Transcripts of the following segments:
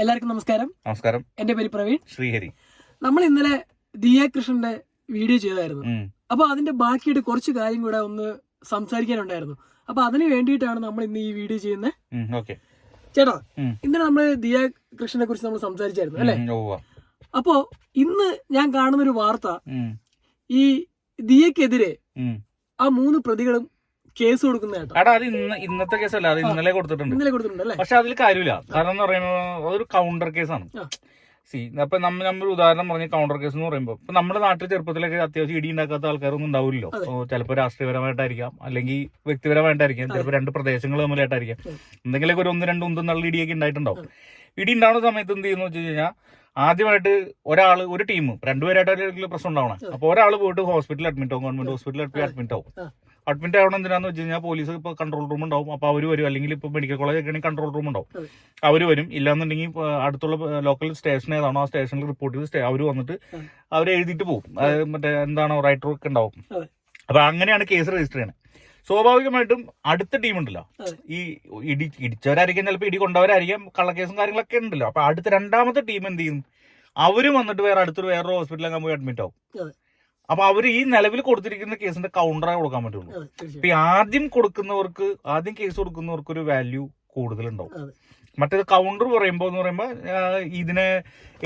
എല്ലാവർക്കും നമസ്കാരം. നമസ്കാരം. എന്റെ പേര് പ്രവീൺ. ശ്രീഹരി. നമ്മൾ ഇന്നലെ ദിയ കൃഷ്ണന്റെ വീഡിയോ ചെയ്തായിരുന്നു. അപ്പൊ അതിന്റെ ബാക്കിയായിട്ട് കുറച്ച് കാര്യം കൂടെ ഒന്ന് സംസാരിക്കാനുണ്ടായിരുന്നു. അപ്പൊ അതിന് വേണ്ടിയിട്ടാണ് നമ്മൾ ഇന്ന് ഈ വീഡിയോ ചെയ്യുന്നത്. ചേട്ടാ. ഇന്നലെ നമ്മൾ ദിയ കൃഷ്ണനെ കുറിച്ച് നമ്മൾ സംസാരിച്ചായിരുന്നു അല്ലെ? അപ്പോ ഇന്ന് ഞാൻ കാണുന്ന ഒരു വാർത്ത ഈ ദിയക്കെതിരെ. ആ മൂന്ന് പ്രതികളും കേസ് കൊടുക്കുന്ന കേട്ടോ. എടാ അത് ഇന്ന് ഇന്നത്തെ കേസല്ല അത് ഇന്നലെ കൊടുത്തിട്ടുണ്ട്. ഇന്നലെ കൊടുത്തിട്ടുണ്ട് അല്ലേ? പക്ഷെ അതിൽ കാര്യമില്ല. കാരണം എന്ന് പറയുന്നത് അതൊരു കൗണ്ടർ കേസാണ്. സി അപ്പൊ നമ്മൾ നമ്മൾ ഉദാഹരണം പറഞ്ഞ കൗണ്ടർ കേസ് എന്ന് പറയുമ്പോൾ ഇപ്പൊ നമ്മുടെ നാട്ടിൽ ചെറുപ്പത്തിലൊക്കെ അത്യാവശ്യം ഇടി ഉണ്ടാക്കാത്ത ആൾക്കാരൊന്നും ഉണ്ടാവില്ലല്ലോ. ചിലപ്പോൾ രാഷ്ട്രീയപരമായിട്ടായിരിക്കാം അല്ലെങ്കിൽ വ്യക്തിപരമായിട്ടായിരിക്കാം ചിലപ്പോൾ രണ്ട് പ്രദേശങ്ങൾ തമ്മിലായിട്ടായിരിക്കാം. എന്തെങ്കിലുമൊക്കെ ഒരു ഒന്ന് രണ്ട് ഉന്തും നല്ല ഇടിയൊക്കെ ഉണ്ടായിട്ടുണ്ടാവും. ഇടി ഉണ്ടാവുന്ന സമയത്ത് എന്ത് ചെയ്യുന്നു വെച്ച് കഴിഞ്ഞാൽ ആദ്യമായിട്ട് ഒരാൾ ഒരു ടീം രണ്ടുപേരായിട്ടായിരിക്കും പ്രശ്നം ഉണ്ടാവണം. അപ്പൊ ഒരാൾ പോയിട്ട് ഹോസ്പിറ്റലിൽ അഡ്മിറ്റ് ആവും ഗവൺമെന്റ് ഹോസ്പിറ്റലിൽ അഡ്മിറ്റ് ആവും. അഡ്മിറ്റ് ആവണം എന്തിനാന്ന് വെച്ച് കഴിഞ്ഞാൽ പോലീസ് ഇപ്പൊ കൺട്രോൾ റൂം ഉണ്ടാവും. അപ്പൊ അവർ വരും. അല്ലെങ്കിൽ ഇപ്പൊ മെഡിക്കൽ കോളേജ് ഒക്കെ ആണെങ്കിൽ കൺട്രോൾ റൂം ഉണ്ടാവും. അവർ അവർ വരും ഇല്ലാന്നുണ്ടെങ്കിൽ അടുത്തുള്ള ലോക്കൽ സ്റ്റേഷൻ ഏതാണോ ആ സ്റ്റേഷനിൽ റിപ്പോർട്ട് ചെയ്ത് അവർ വന്നിട്ട്. അവർ എഴുതിയിട്ട് പോകും. അത് മറ്റേ എന്താണോ റൈറ്റർ ഒക്കെ ഉണ്ടാവും. അപ്പോൾ അപ്പൊ അങ്ങനെയാണ് കേസ് രജിസ്റ്റർ ചെയ്യുന്നത് സ്വാഭാവികമായിട്ടും അടുത്ത ടീം ഉണ്ടല്ലോ. ഈ ഇടി ഇടിച്ചവരായിരിക്കാം. ചിലപ്പോൾ ഇടി കൊണ്ടവരായിരിക്കാം. കള്ളക്കേസും കാര്യങ്ങളൊക്കെ ഉണ്ടല്ലോ. അപ്പൊ അടുത്ത രണ്ടാമത്തെ ടീം എന്ത് ചെയ്യും? അവർ വന്നിട്ട് വേറെ അടുത്തൊരു വേറൊരു ഹോസ്പിറ്റലിലൊക്കെ പോയി അഡ്മിറ്റ് ആവും. അപ്പൊ അവർ ഈ നിലവിൽ കൊടുത്തിരിക്കുന്ന കേസിന്റെ കൗണ്ടറായി കൊടുക്കാൻ പറ്റുള്ളൂ. ഇപ്പൊ ആദ്യം കൊടുക്കുന്നവർക്ക് ആദ്യം കേസ് കൊടുക്കുന്നവർക്ക് ഒരു വാല്യൂ കൂടുതലുണ്ടാവും. മറ്റേത് കൗണ്ടർ പറയുമ്പോ എന്ന് പറയുമ്പോ ഇതിനെ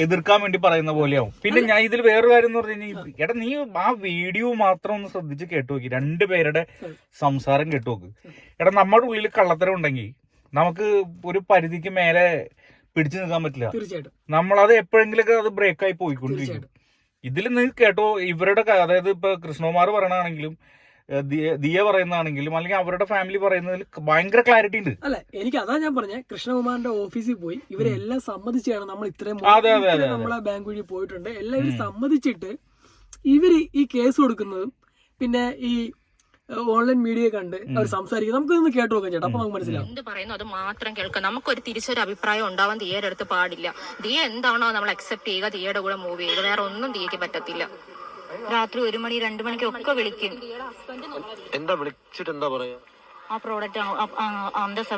എതിർക്കാൻ വേണ്ടി പറയുന്ന പോലെയാവും. പിന്നെ ഞാൻ ഇതിൽ വേറൊരു കാര്യം എന്ന് പറഞ്ഞു കഴിഞ്ഞാൽ എടാ നീ ആ വീഡിയോ മാത്രം ഒന്ന് ശ്രദ്ധിച്ച് കേട്ടു നോക്കി. രണ്ടുപേരുടെ പേരുടെ സംസാരം കേട്ടു നോക്ക്. എടാ നമ്മുടെ ഉള്ളിൽ കള്ളത്തരം ഉണ്ടെങ്കിൽ നമുക്ക് ഒരു പരിധിക്ക് മേലെ പിടിച്ചു നിൽക്കാൻ പറ്റില്ല. നമ്മളത് എപ്പോഴെങ്കിലൊക്കെ അത് ബ്രേക്കായി പോയിക്കൊണ്ടിരിക്കും. ഇതിൽ നീ കേട്ടോ ഇവരുടെ അതായത് ഇപ്പൊ കൃഷ്ണകുമാർ പറയണാണെങ്കിലും ദിയ- പറയുന്നതാണെങ്കിലും അല്ലെങ്കിൽ അവരുടെ ഫാമിലി പറയുന്നതിൽ ഭയങ്കര ക്ലാരിറ്റി ഉണ്ട്. അല്ല എനിക്ക് അതാ ഞാൻ പറഞ്ഞ കൃഷ്ണകുമാറിന്റെ ഓഫീസിൽ പോയി ഇവരെ എല്ലാം സമ്മതിച്ചാണ് നമ്മൾ ഇത്രയും. നമ്മളെ ബാങ്ക് വഴി പോയിട്ടുണ്ട്. എല്ലാവരും സമ്മതിച്ചിട്ട് ഇവർ ഈ കേസ് കൊടുക്കുന്നതും പിന്നെ ഈ ഓൺലൈൻ മീഡിയ കണ്ട് അവർ സംസാരിക്കും. നമുക്ക് ഒന്ന് കേട്ടു നോക്കാം ചേട്ടാ. അപ്പൊ നമുക്ക് മനസ്സിലാവും. എന്ത് പറയുന്നു അത് മാത്രം കേൾക്കാം. നമുക്കൊരു തിരിച്ചൊരു അഭിപ്രായം ഉണ്ടാവാൻ ദിയയുടെ അടുത്ത് പാടില്ല. തീയ എന്താണോ നമ്മൾ അക്സെപ്റ്റ് ചെയ്യുക തീയുടെ കൂടെ മൂവ് ചെയ്യുക. വേറെ ഒന്നും തീയക്ക് പറ്റത്തില്ല. രാത്രി ഒരു മണി രണ്ടു മണിക്ക് ഒക്കെ വിളിക്കും. എന്താ വിളിച്ചിട്ട് എന്താ പറയാ? ആ പ്രോഡക്റ്റ്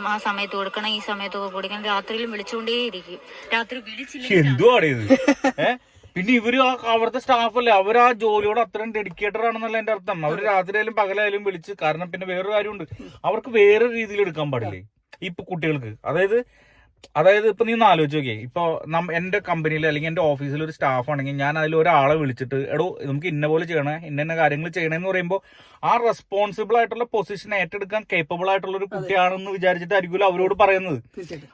ആ സമയത്ത് കൊടുക്കണം ഈ സമയത്ത് കൊടുക്കണം. രാത്രിയിലും വിളിച്ചുകൊണ്ടേയിരിക്കും. രാത്രി വിളിച്ചില്ല? പിന്നെ ഇവർ ആ അവിടുത്തെ സ്റ്റാഫല്ലേ അവർ ആ ജോലിയോട് അത്രയും ഡെഡിക്കേറ്റഡ് ആണെന്നല്ല എന്റെ അർത്ഥം. അവർ രാത്രിയായാലും പകലായാലും വിളിച്ച് കാരണം പിന്നെ വേറൊരു കാര്യമുണ്ട്. അവർക്ക് വേറെ രീതിയിൽ എടുക്കാൻ പാടില്ലേ? ഇപ്പൊ കുട്ടികൾക്ക്. അതായത് അതായത് ഇപ്പൊ നീ ഒന്ന് ആലോചിച്ച് നോക്കിയേ. ഇപ്പൊ എന്റെ കമ്പനിയിൽ അല്ലെങ്കിൽ എന്റെ ഓഫീസിൽ ഒരു സ്റ്റാഫ് ആണെങ്കിൽ ഞാൻ അതിൽ ഒരാളെ വിളിച്ചിട്ട് എടോ നമുക്ക് ഇന്ന പോലെ ചെയ്യണേ ഇന്ന ഇന്ന കാര്യങ്ങൾ ചെയ്യണമെന്ന് പറയുമ്പോൾ ആ റെസ്പോൺസിബിൾ ആയിട്ടുള്ള പൊസിഷൻ ഏറ്റെടുക്കാൻ കേപ്പബിൾ ആയിട്ടുള്ള ഒരു കുട്ടിയാണെന്ന് വിചാരിച്ചിട്ടായിരിക്കുമല്ലോ അവരോട് പറയുന്നത്.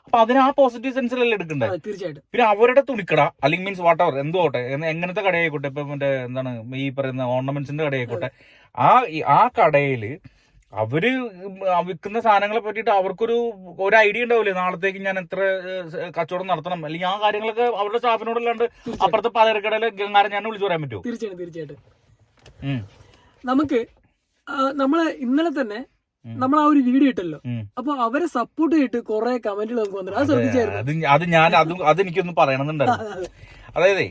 അപ്പൊ അതിന് ആ പോസിറ്റീവ് സെൻസിലല്ലേ എടുക്കണ്ടേ? തീർച്ചയായിട്ടും. പിന്നെ അവരുടെ തുണിക്കട അല്ലെങ്കിൽ മീൻസ് വാട്ട് അവർ എന്തോ എങ്ങനത്തെ കടയായിക്കോട്ടെ ഇപ്പൊ മറ്റേ എന്താണ് ഈ പറയുന്ന ഓർണമെന്റ്സിന്റെ കടയായിക്കോട്ടെ ആ ആ കടയിൽ അവർ വിൽക്കുന്ന സാധനങ്ങളെ പറ്റിയിട്ട് അവർക്കൊരു ഒരു ഐഡിയ ഉണ്ടാവില്ലേ? നാളത്തേക്ക് ഞാൻ എത്ര കച്ചവടം നടത്തണം? അല്ലെങ്കിൽ ആ കാര്യങ്ങളൊക്കെ അവരുടെ സ്റ്റാഫിനോടല്ലാണ്ട് അപ്പുറത്തെ പലചരക്കടയിലെ ഗംഗാരൻ ഞാൻ വിളിച്ചു പറയാൻ പറ്റുമോ? തീർച്ചയായിട്ടും തീർച്ചയായിട്ടും. നമുക്ക് നമ്മൾ ഇന്നലെ തന്നെ നമ്മൾ ആ ഒരു വീഡിയോ ഇട്ടല്ലോ. അപ്പൊ അവരെ സപ്പോർട്ട് ചെയ്തിട്ട് കുറെ കമന്റുകൾ നമുക്ക് വന്നു അത് ശ്രദ്ധിച്ചായിരുന്നു. അത് ഞാൻ അത് അതെനിക്കൊന്നും പറയണമെന്നുണ്ടായിരുന്നു. അതായത്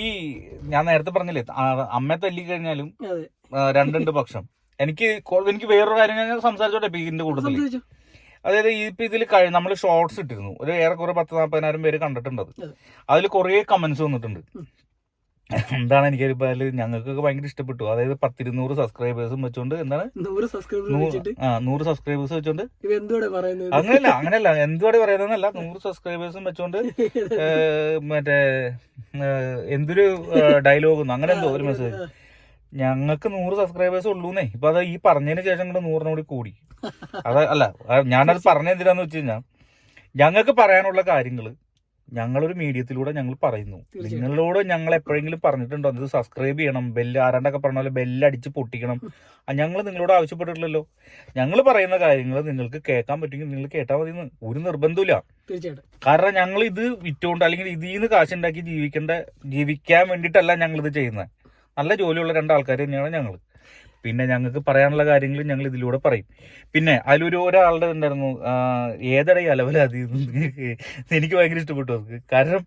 ഈ ഞാൻ നേരത്തെ പറഞ്ഞില്ലേ അമ്മയെ തല്ലി കഴിഞ്ഞാലും രണ്ടുണ്ട് പക്ഷം. എനിക്ക് എനിക്ക് വേറൊരു കാര്യം ഞാൻ സംസാരിച്ചോട്ടെ ഇതിന്റെ കൂടുതൽ അതായത് ഇപ്പൊ ഇതിൽ നമ്മൾ ഷോർട്സ് ഇട്ടിരുന്നു. ഒരു ഏറെ ഏറെക്കുറെ പത്ത് നാൽപ്പതിനായിരം പേര് കണ്ടിട്ടുണ്ട് അത്. അതെ. അതിൽ കുറേ കമന്റ്സ് വന്നിട്ടുണ്ട്. എന്താണ് എനിക്ക് അതിൽ ഞങ്ങൾക്കൊക്കെ ഭയങ്കര ഇഷ്ടപ്പെട്ടു. അതായത് പത്തിരുന്നൂറ് സബ്സ്ക്രൈബേഴ്സും വെച്ചോണ്ട് എന്താണ്? ആ നൂറ് സബ്സ്ക്രൈബേഴ്സ് വെച്ചോണ്ട് അങ്ങനെയല്ല അങ്ങനെയല്ല എന്തുവാടെ പറയുന്നതല്ല നൂറ് സബ്സ്ക്രൈബേഴ്സും വെച്ചോണ്ട് മറ്റേ എന്തൊരു ഡയലോഗ് അങ്ങനെ എന്തോ ഒരു മെസ്സേജ് ഞങ്ങൾക്ക് നൂറ് സബ്സ്ക്രൈബേഴ്സ് ഉള്ളൂന്നേ. ഇപ്പൊ അത് ഈ പറഞ്ഞതിന് ശേഷം കൂടെ നൂറിനും കൂടി കൂടി. അത് അല്ല ഞാനത് പറഞ്ഞ എന്തിനാന്ന് വെച്ച് കഴിഞ്ഞാൽ ഞങ്ങൾക്ക് പറയാനുള്ള കാര്യങ്ങൾ ഞങ്ങളൊരു മീഡിയത്തിലൂടെ ഞങ്ങൾ പറയുന്നു. നിങ്ങളോട് ഞങ്ങൾ എപ്പോഴെങ്കിലും പറഞ്ഞിട്ടുണ്ടോ? ഇത് സബ്സ്ക്രൈബ് ചെയ്യണം ബെല്ല് ആരാണ്ടൊക്കെ പറഞ്ഞ പോലെ ബെല്ലടിച്ച് പൊട്ടിക്കണം. ഞങ്ങൾ നിങ്ങളോട് ആവശ്യപ്പെട്ടിട്ടില്ലല്ലോ. ഞങ്ങൾ പറയുന്ന കാര്യങ്ങൾ നിങ്ങൾക്ക് കേൾക്കാൻ പറ്റുമെങ്കിൽ നിങ്ങൾ കേട്ടാൽ മതി ഒരു നിർബന്ധമില്ല കാരണം ഞങ്ങൾ ഇത് വിറ്റുകൊണ്ട് അല്ലെങ്കിൽ ഇതിൽ നിന്ന് കാശുണ്ടാക്കി ജീവിക്കേണ്ട ജീവിക്കാൻ വേണ്ടിയിട്ടല്ല ഞങ്ങൾ ഇത് ചെയ്യുന്നത്. നല്ല ജോലിയുള്ള രണ്ടാൾക്കാർ തന്നെയാണ് ഞങ്ങൾ പിന്നെ ഞങ്ങൾക്ക് പറയാനുള്ള കാര്യങ്ങൾ ഞങ്ങൾ ഇതിലൂടെ പറയും. പിന്നെ അതിലൊരു ഒരാളുടെ ഉണ്ടായിരുന്നു ഏതടേ അലവലാതി എനിക്ക് ഭയങ്കര ഇഷ്ടപ്പെട്ടു അത്. കാരണം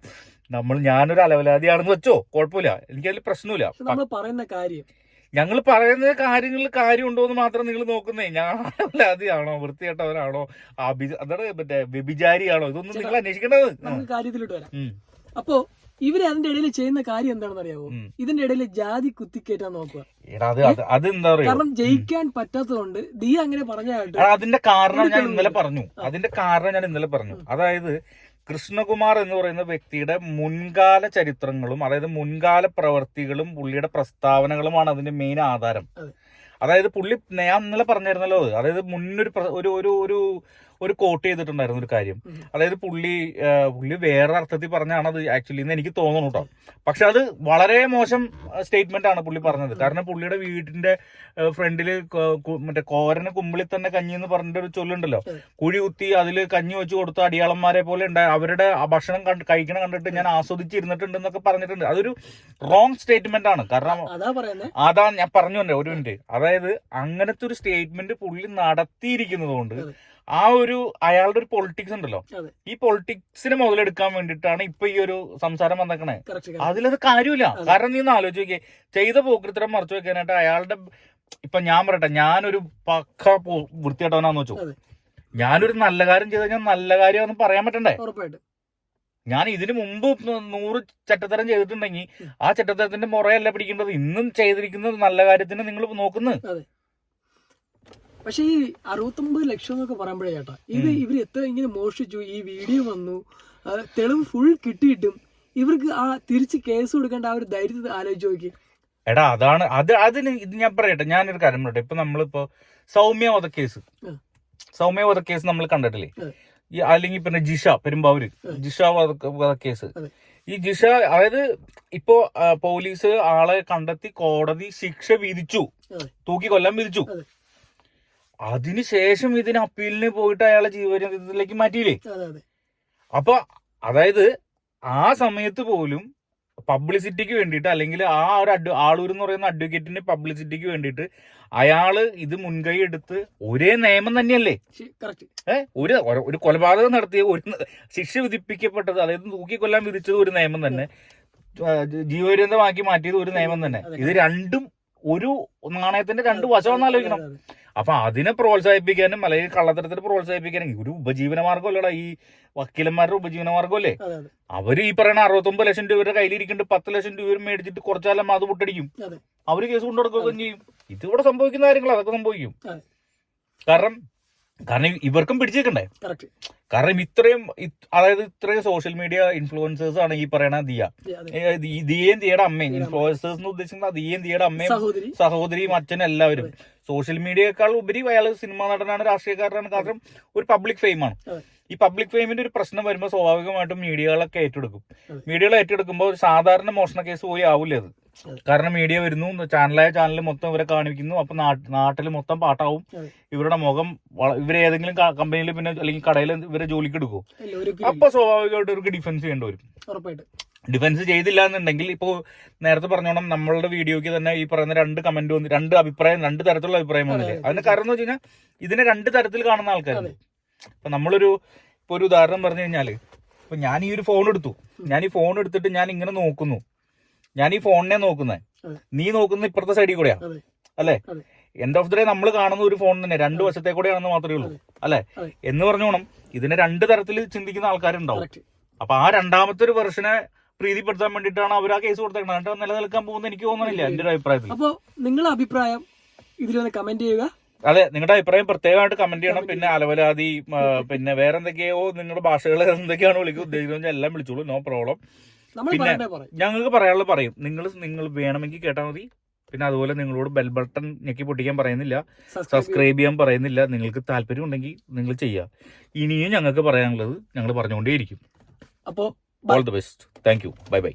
നമ്മൾ ഞാനൊരു അലവലാതിയാണെന്ന് വെച്ചോ കുഴപ്പമില്ല. എനിക്കതിൽ പ്രശ്നമില്ല. നമ്മൾ പറയുന്ന കാര്യം. ഞങ്ങൾ പറയുന്ന കാര്യങ്ങളിൽ കാര്യമുണ്ടോ എന്ന് മാത്രം നിങ്ങൾ നോക്കുന്നേ. ഞാനല്ലാതെയാണോ വൃത്തികെട്ടവരാണോ അഭി അതാണ് മറ്റേ വ്യഭിചാരിയാണോ? ഇതൊന്നും നിങ്ങൾ അന്വേഷിക്കേണ്ടത്. കാര്യത്തിലോട്ട് വരാം. അപ്പോ ഇവർ അതിന്റെ ഇടയിൽ ചെയ്യുന്ന കാര്യം എന്താണെന്ന് അറിയാവോ ഇതിന്റെ ഇടയിൽ ജാതി കുത്തിക്കേറ്റാൻ നോക്കുക. കാരണം ജയിക്കാൻ പറ്റാത്തതുകൊണ്ട് ദീ അങ്ങനെ പറഞ്ഞായിട്ട് അതിന്റെ കാരണം ഞാൻ ഇന്നലെ പറഞ്ഞു. അതിന്റെ കാരണം ഞാൻ ഇന്നലെ പറഞ്ഞു. അതായത് കൃഷ്ണകുമാർ എന്ന് പറയുന്ന വ്യക്തിയുടെ മുൻകാല ചരിത്രങ്ങളും അതായത് മുൻകാല പ്രവർത്തികളും പുള്ളിയുടെ പ്രസ്താവനകളുമാണ് അതിന്റെ മെയിൻ ആധാരം. അതായത് പുള്ളി ഞാൻ ഇന്നലെ പറഞ്ഞിരുന്നല്ലോ അതായത് മുന്നൊരു ഒരു ഒരു ഒരു കോട്ട് ചെയ്തിട്ടുണ്ടായിരുന്നു ഒരു കാര്യം. അതായത് പുള്ളി പുള്ളി വേറെ അർത്ഥത്തിൽ പറഞ്ഞാണ് അത് ആക്ച്വലി എന്ന് എനിക്ക് തോന്നുന്നു കേട്ടോ പക്ഷെ അത് വളരെ മോശം സ്റ്റേറ്റ്മെന്റ് ആണ് പുള്ളി പറഞ്ഞത്. കാരണം പുള്ളിയുടെ വീടിന്റെ ഫ്രണ്ടിൽ മറ്റേ കോരന് കുമ്പിളി തന്നെ കഞ്ഞി എന്ന് പറഞ്ഞിട്ട് ഒരു ചൊല്ലുണ്ടല്ലോ. കുഴി കുത്തി അതിൽ കഞ്ഞി വെച്ച് കൊടുത്ത അടിയാളന്മാരെ പോലെ ഉണ്ടായി അവരുടെ ഭക്ഷണം കണ്ട് കഴിക്കണം കണ്ടിട്ട് ഞാൻ ആസ്വദിച്ചിരുന്നിട്ടുണ്ട് എന്നൊക്കെ പറഞ്ഞിട്ടുണ്ട്. അതൊരു റോങ് സ്റ്റേറ്റ്മെന്റ് ആണ്. കാരണം അതാ ഞാൻ പറഞ്ഞു ഒരു മിനിറ്റ് അതായത് അങ്ങനത്തെ ഒരു സ്റ്റേറ്റ്മെന്റ് പുള്ളി നടത്തിയിരിക്കുന്നത് കൊണ്ട്. ആ ഒരു അയാളുടെ ഒരു പൊളിറ്റിക്സ് ഉണ്ടല്ലോ. ഈ പൊളിറ്റിക്സിന് മുതലെടുക്കാൻ വേണ്ടിട്ടാണ് ഇപ്പൊ ഈ ഒരു സംസാരം വന്നേക്കണേ. അതിലത് കാര്യമില്ല. കാരണം നീ ഒന്ന് ആലോചിച്ച് നോക്കിയേ. ചെയ്ത പോക്കൃത്തരം മറച്ചു വെക്കാനായിട്ട് അയാളുടെ ഇപ്പൊ ഞാൻ പറയട്ടെ ഞാനൊരു പക്ക വൃത്തിയായിട്ടവനാന്ന് വെച്ചു. ഞാനൊരു നല്ല കാര്യം ചെയ്ത ഞാൻ നല്ല കാര്യമാണെന്ന് പറയാൻ പറ്റണ്ടേ? ഞാൻ ഇതിനു മുമ്പ് നൂറ് ചട്ടത്തരം ചെയ്തിട്ടുണ്ടെങ്കിൽ. ആ ചട്ടത്തരത്തിന്റെ മുറയല്ല പിടിക്കേണ്ടത്. ഇന്നും ചെയ്തിരിക്കുന്നത് നല്ല കാര്യത്തിന് നിങ്ങൾ നോക്കുന്നു. പക്ഷെ ഈ അറുപത്തൊമ്പത് ലക്ഷം എന്നൊക്കെ പറയുമ്പോഴേ ചേട്ടാ ഇത് ഇവർ എത്ര ഇങ്ങനെ മോഷിച്ചു ഈ വീഡിയോ വന്നു തെളിവ് ഫുൾ കിട്ടിയിട്ടും ഇവർക്ക് ആ തിരിച്ച് കേസ് കൊടുക്കേണ്ട ആ ഒരു ധൈര്യത്തിൽ ആലോചിച്ച് നോക്കി. എടാ അതാണ് അത് അതിന് ഇത് ഞാൻ പറയട്ടെ ഞാനൊരു കാര്യം പറയട്ടെ ഇപ്പൊ നമ്മളിപ്പോ സൗമ്യ വധക്കേസ്. സൗമ്യ വധക്കേസ് നമ്മൾ കണ്ടിട്ടില്ലേ? ഈ അല്ലെങ്കിൽ പിന്നെ ജിഷ പെരുമ്പാവൂര്. ജിഷ വധ- വധക്കേസ് ഈ ജിഷ അതായത് ഇപ്പോ പോലീസ് ആളെ കണ്ടെത്തി കോടതി ശിക്ഷ വിധിച്ചു തൂക്കി കൊല്ലാൻ വിധിച്ചു. അതിനുശേഷം ഇതിന് അപ്പീലിന് പോയിട്ട് അയാളെ ജീവനത്തിലേക്ക് മാറ്റിയില്ലേ? അപ്പൊ അതായത് ആ സമയത്ത് പോലും പബ്ലിസിറ്റിക്ക് വേണ്ടിയിട്ട് അല്ലെങ്കിൽ ആ ഒരു അഡ്വ ആളൂർ എന്ന് പറയുന്ന അഡ്വക്കേറ്റിന്റെ പബ്ലിസിറ്റിക്ക് വേണ്ടിയിട്ട് അയാൾ ഇത് മുൻകൈ എടുത്ത് ഒരേ നിയമം തന്നെയല്ലേ? ഏഹ് ഒരു ഒരു- കൊലപാതകം നടത്തിയ ഒരു ശിക്ഷ വിധിപ്പിക്കപ്പെട്ടത് അതായത് തൂക്കിക്കൊല്ലാൻ വിധിച്ചത് ഒരു നിയമം തന്നെ ജീവപര്യന്തമാക്കി മാറ്റിയത് ഒരു നിയമം തന്നെ. ഇത് രണ്ടും ഒരു നാണയത്തിന്റെ രണ്ട് വശം ആലോചിക്കണം. അപ്പൊ അതിനെ പ്രോത്സാഹിപ്പിക്കാനും അല്ലെങ്കിൽ കള്ളത്തരത്തിന് പ്രോത്സാഹിപ്പിക്കാനും ഒരു ഉപജീവന മാർഗമല്ലടാ ഈ വക്കീലന്മാരുടെ ഉപജീവന മാർഗമല്ലേ അവർ ഈ പറയുന്ന അറുപത്തൊമ്പത് ലക്ഷം രൂപയുടെ കയ്യിലിരിക്കുന്നുണ്ട് പത്ത് ലക്ഷം രൂപ മേടിച്ചിട്ട് കുറച്ചാലും അത് പൊട്ടടിക്കും. അവർ കേസ് കൊണ്ടുകൊടുക്കുകയും ചെയ്യും. ഇതിവിടെ സംഭവിക്കുന്ന കാര്യങ്ങൾ അതൊക്കെ സംഭവിക്കും. കാരണം കാരണം ഇവർക്കും പിടിച്ചേക്കണ്ടേ? കാരണം ഇത്രയും അതായത് ഇത്രയും സോഷ്യൽ മീഡിയ ഇൻഫ്ലുവൻസേഴ്സ് ആണ് ഈ പറയണ ദിയ. ദിയേം ദിയയുടെ അമ്മയും. ഇൻഫ്ലുവൻസേഴ്സ് എന്ന് ഉദ്ദേശിക്കുന്നത് ദിയേം ദിയയുടെ അമ്മയും സഹോദരി. സഹോദരിയും അച്ഛനും എല്ലാവരും. സോഷ്യൽ മീഡിയയേക്കാൾ ഉപരി അയാൾ സിനിമാ നടനാണ് രാഷ്ട്രീയക്കാരനാണ്. കാരണം ഒരു പബ്ലിക് ഫെയിമാണ്. ഈ പബ്ലിക് ഫെയിമിന്റെ ഒരു പ്രശ്നം വരുമ്പോൾ സ്വാഭാവികമായിട്ടും മീഡിയകളൊക്കെ ഏറ്റെടുക്കും. മീഡിയകൾ ഏറ്റെടുക്കുമ്പോൾ ഒരു സാധാരണ മോഷണ കേസ് പോയി ആവില്ല അത്. കാരണം മീഡിയ വരുന്നു ചാനലായ ചാനൽ മൊത്തം ഇവരെ കാണിക്കുന്നു അപ്പൊ നാട്ടിൽ മൊത്തം പാട്ടാവും. ഇവരുടെ മുഖം ഇവരെ ഏതെങ്കിലും കമ്പനിയിൽ പിന്നെ അല്ലെങ്കിൽ കടയിൽ ഇവരെ ജോലിക്ക് എടുക്കും അപ്പൊ സ്വാഭാവികമായിട്ട് ഇവർക്ക് ഡിഫൻസ് ചെയ്യേണ്ടി വരും. ഡിഫൻസ് ചെയ്തില്ല എന്നുണ്ടെങ്കിൽ ഇപ്പോ നേരത്തെ പറഞ്ഞോണം നമ്മളുടെ വീഡിയോയ്ക്ക് തന്നെ ഈ പറയുന്ന രണ്ട് കമന്റ് വന്ന് രണ്ട് അഭിപ്രായം രണ്ട് തരത്തിലുള്ള അഭിപ്രായം വന്നില്ലേ? അതിന് കാരണം എന്ന് വെച്ച് കഴിഞ്ഞാൽ ഇതിനെ രണ്ട് തരത്തിൽ കാണുന്ന ആൾക്കാരുണ്ട്. ഇപ്പൊ നമ്മളൊരു ഇപ്പൊ ഒരു ഉദാഹരണം പറഞ്ഞു കഴിഞ്ഞാൽ ഇപ്പൊ ഞാൻ ഈ ഒരു ഫോൺ എടുത്തു. ഞാൻ ഈ ഫോൺ എടുത്തിട്ട് ഞാൻ ഇങ്ങനെ നോക്കുന്നു. ഞാൻ ഈ ഫോണിനെ നോക്കുന്നത് നീ നോക്കുന്ന ഇപ്പുറത്തെ സൈഡിൽ കൂടെയാ. അല്ലെ? എൻഡ് ഓഫ് ദ ഡേ നമ്മൾ കാണുന്ന ഒരു ഫോൺ തന്നെ. രണ്ട് വശത്തെ കൂടെയാണെന്ന് മാത്രമേ ഉള്ളൂ. അല്ലെ. എന്ന് പറഞ്ഞോണം ഇതിനെ രണ്ട് തരത്തിൽ ചിന്തിക്കുന്ന ആൾക്കാരുണ്ടാവും. അപ്പൊ ആ രണ്ടാമത്തെ ഒരു വെർഷനെ പ്രീതിപ്പെടുത്താൻ വേണ്ടിട്ടാണ് അവർ ആ കേസ് കൊടുത്തേക്കുന്നത് എന്നിട്ട് നിലനിൽക്കാൻ പോകുന്ന എനിക്ക് തോന്നുന്നില്ല എന്റെ ഒരു അഭിപ്രായത്തിൽ. അപ്പോൾ നിങ്ങളുടെ അഭിപ്രായം ഇതിൽ വന്ന് കമന്റ് ചെയ്യുക. അതെ നിങ്ങളുടെ അഭിപ്രായം പ്രത്യേകമായിട്ട് കമന്റ് ചെയ്യണം. പിന്നെ അലവലാതി പിന്നെ വേറെ എന്തൊക്കെയോ നിങ്ങളുടെ ഭാഷകൾ എന്തൊക്കെയാണ് വിളിക്കുക ഉദ്ദേശിക്കുന്നത് എല്ലാം വിളിച്ചോളൂ നോ പ്രോബ്ലം. പിന്നെ- ഞങ്ങൾക്ക് പറയാനുള്ളത് പറയും. നിങ്ങൾ നിങ്ങൾ വേണമെങ്കിൽ കേട്ടാൽ മതി. പിന്നെ അതുപോലെ നിങ്ങളോട് ബെൽ ബട്ടൺ ഞെക്കി പൊട്ടിക്കാൻ പറയുന്നില്ല. സബ്സ്ക്രൈബ് ചെയ്യാൻ പറയുന്നില്ല. നിങ്ങൾക്ക് താല്പര്യം ഉണ്ടെങ്കിൽ നിങ്ങൾ ചെയ്യുക ഇനിയും ഞങ്ങൾക്ക് പറയാനുള്ളത് ഞങ്ങൾ പറഞ്ഞുകൊണ്ടേയിരിക്കും. അപ്പോൾ all the best thank you bye bye